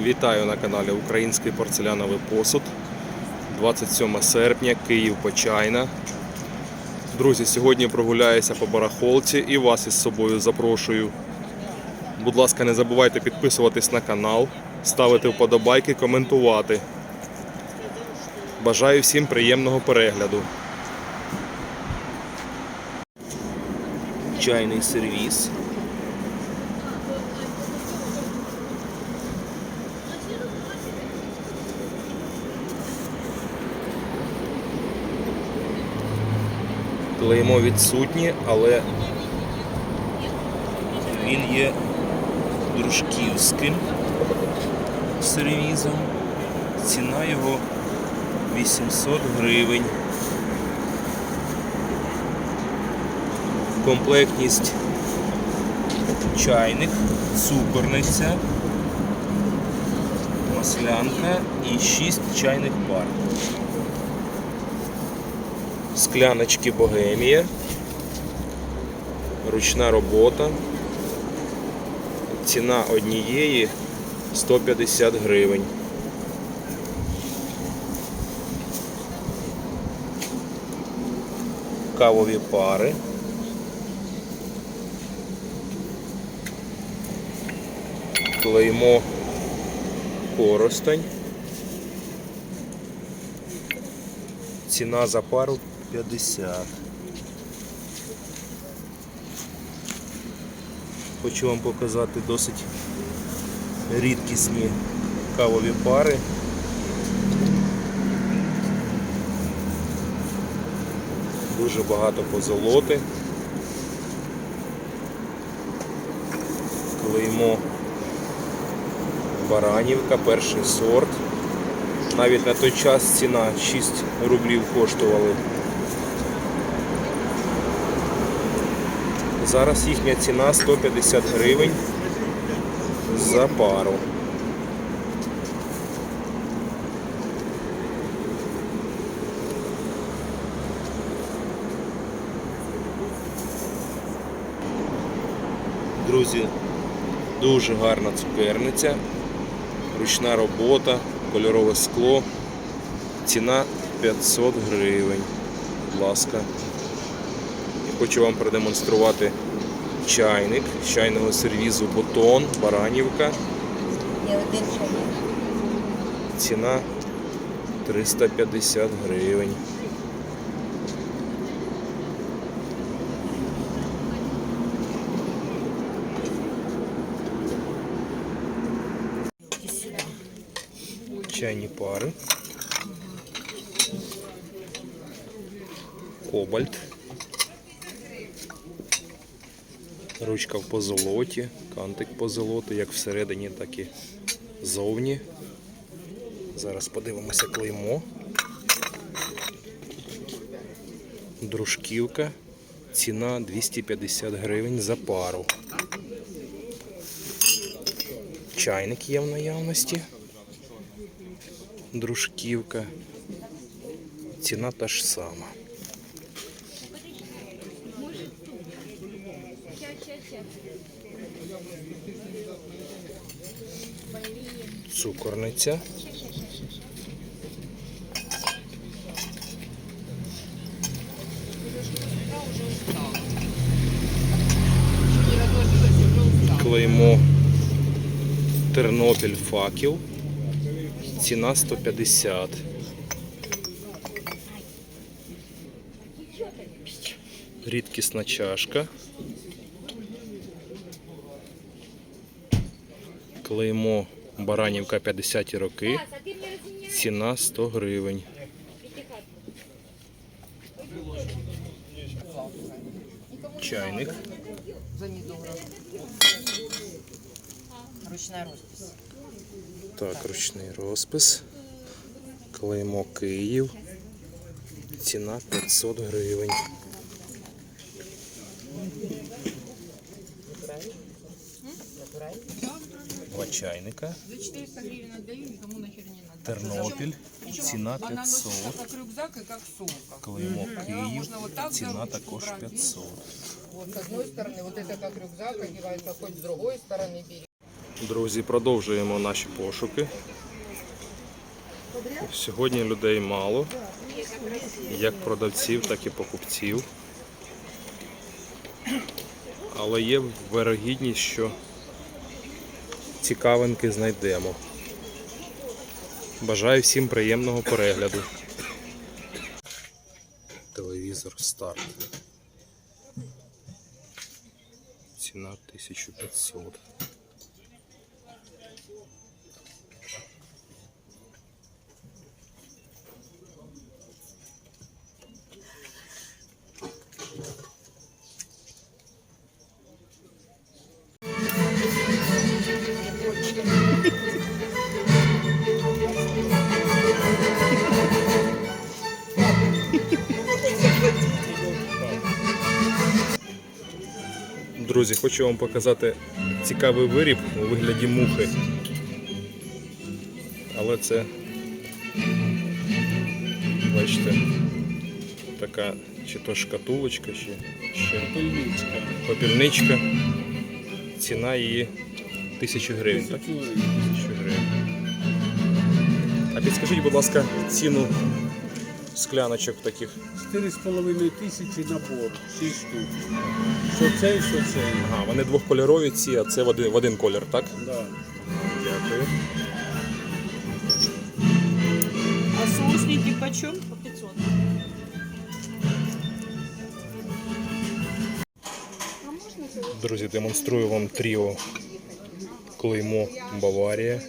Вітаю на каналі Український порцеляновий посуд. 27 серпня, Київ Почайна. Друзі, сьогодні прогуляюся по барахолці і вас із собою запрошую. Будь ласка, не забувайте підписуватись на канал, ставити вподобайки, коментувати. Бажаю всім приємного перегляду. Чайний сервіс. Клеймо відсутнє, але він є дружківським сервізом. Ціна його 800 гривень. Комплектність чайник, цукорниця, маслянка і 6 чайних пар. Скляночки Богемія. Ручна робота. Ціна однієї 150 гривень. Кавові пари. Клеймо Коростень. Ціна за пару 50. Хочу вам показати досить рідкісні кавові пари. Дуже багато позолоти. Клеймо Баранівка, перший сорт. Навіть на той час ціна 6 рублів коштували. Зараз їхня ціна 150 гривень за пару. Друзі, дуже гарна цукерниця, ручна робота, кольорове скло. Ціна 500 гривень. Будь ласка. Хочу вам продемонструвати чайник з чайного сервізу Бутон, Баранівка. Я один чоловік. Ціна 350 гривень. Чайні пари. Кобальт. Ручка в позолоті, кантик позолоти, як всередині, так і зовні. Зараз подивимося клеймо. Дружківка. Ціна 250 гривень за пару. Чайник є в наявності. Дружківка. Ціна та ж сама. Цукорниця. Клеймо Тернопіль факел. Ціна 150. Рідкісна чашка. Клеймо Баранівка 50 роки. Ціна 100 гривень. Чайник. Ручна розпис. Так, ручний розпис. Клеймо Київ. Ціна 500 гривень. Два чайника. За 400 гривен отдаю, никому нахер не надо. Тернопіль. Ціна Она 500. нужна как рюкзак и как сумка. Клеймо Київ. Можно вот так Ціна за ручку також брать. 500. Вот с одной стороны, вот это как рюкзак одевается, хоть с другой стороны бери. Друзі, продовжуємо наші пошуки. Сьогодні людей мало, як продавців, так і покупців. Але є вирогідність, що цікавинки знайдемо. Бажаю всім приємного перегляду. Телевізор старт. Ціна 1500. Друзі, хочу вам показати цікавий виріб у вигляді мухи. Але це, бачите, така чи то шкатулочка, чи ще попільничка. попільничка. Ціна її 1000 гривень. Так? 1000 гривень. А підскажіть, будь ласка, ціну скляночок таких. 4,5 тисячі набор, 6 штук. Що цей, що цей. Ага, вони двохкольорові ці, а це в один, в один колір, так? Да. Дякую. А соусники почем? По 500. Друзі, демонструю вам тріо клеймо Баварія,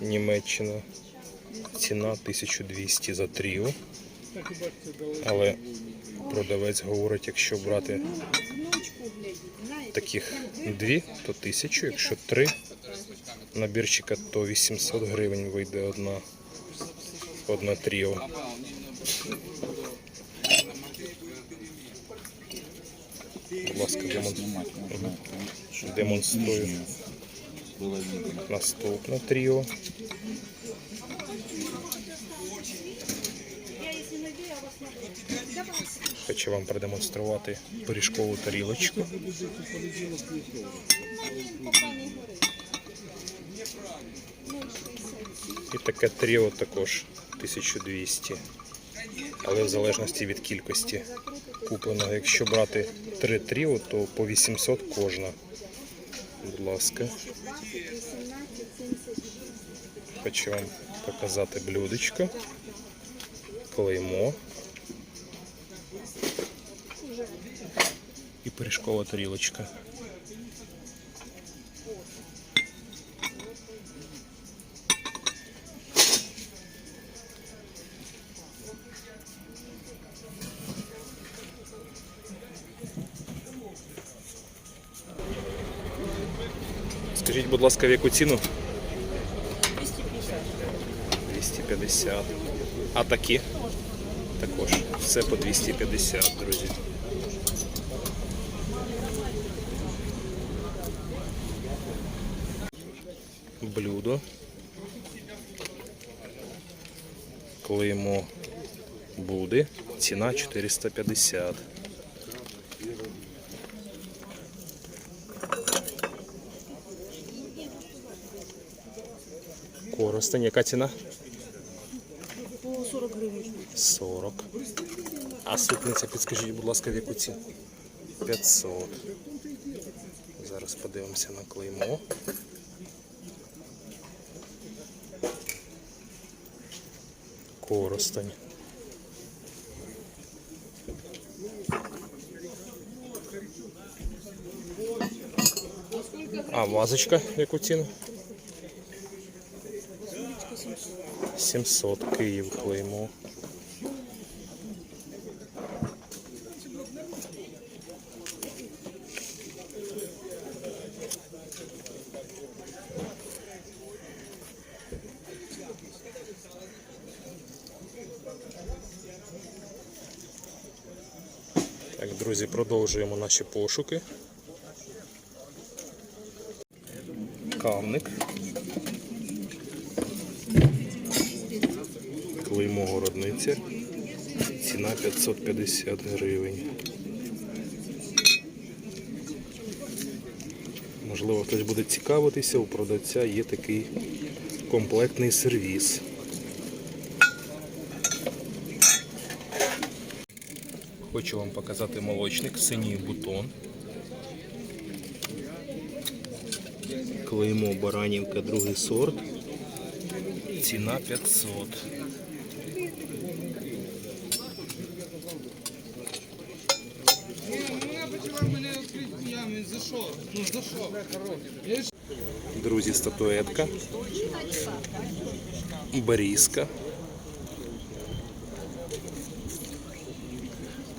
Німеччина. Ціна 1200 за тріо. Але продавець говорить, якщо брати таких дві, то 1000, якщо три набірчика, то 800 гривень вийде одна, одна тріо. Будь ласка, демонструю. Наступне тріо. Хочу вам продемонструвати пиріжкову тарілочку. І таке тріо також 1200. Але в залежності від кількості купленого. Якщо брати три тріо, то по 800 кожна. Будь ласка. Хочу вам показати блюдечко. Клеймо. І пиріжкова тарілочка. Скажіть, будь ласка, яку ціну? 250. А такі? Також. Все по 250, друзі. Блюдо. Клеймо буде. Ціна 450. Коростень, яка ціна? По 40 гривен. 40. А супниця, підскажіть, будь ласка, в яку ціну? 500. Зараз подивимося на клеймо. Коростень. А вазочка яку ціну? 700 Київ клеймо. Так, друзі, продовжуємо наші пошуки. Кавник. Клеймо городниця. Ціна 550 гривень. Можливо, хтось буде цікавитися, у продавця є такий комплектний сервіс. Хочу вам показати молочник, синій бутон. Клеймо Баранівка, другий сорт. Ціна 500. Друзі, статуетка. Берізка.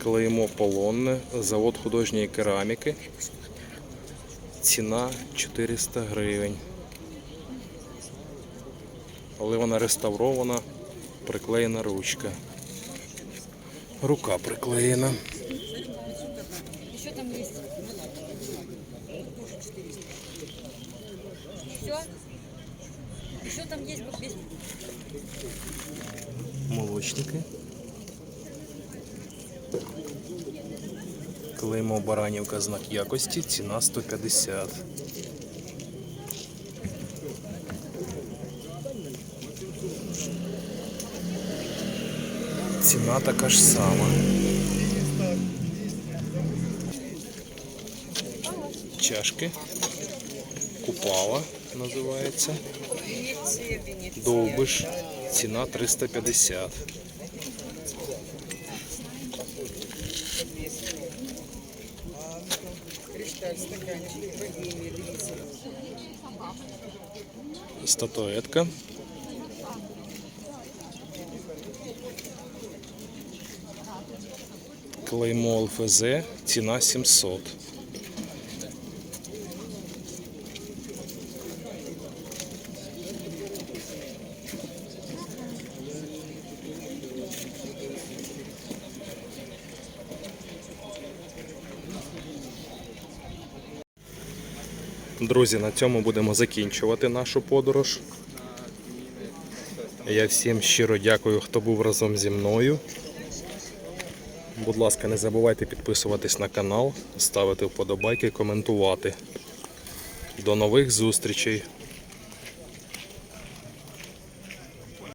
Клеймо полонне, завод художньої кераміки. Ціна 400 гривень. Але вона реставрована, приклеєна ручка. Рука приклеєна. Еще Клеймо Баранівка знак якості, ціна 150. Ціна така ж сама. Чашки. Купала називається. Довбиш. Ціна 350. Статуетка. Клеймо ЛФЗ, ціна 700. Друзі, на цьому будемо закінчувати нашу подорож. Я всім щиро дякую, хто був разом зі мною. Будь ласка, не забувайте підписуватись на канал, ставити вподобайки, коментувати. До нових зустрічей!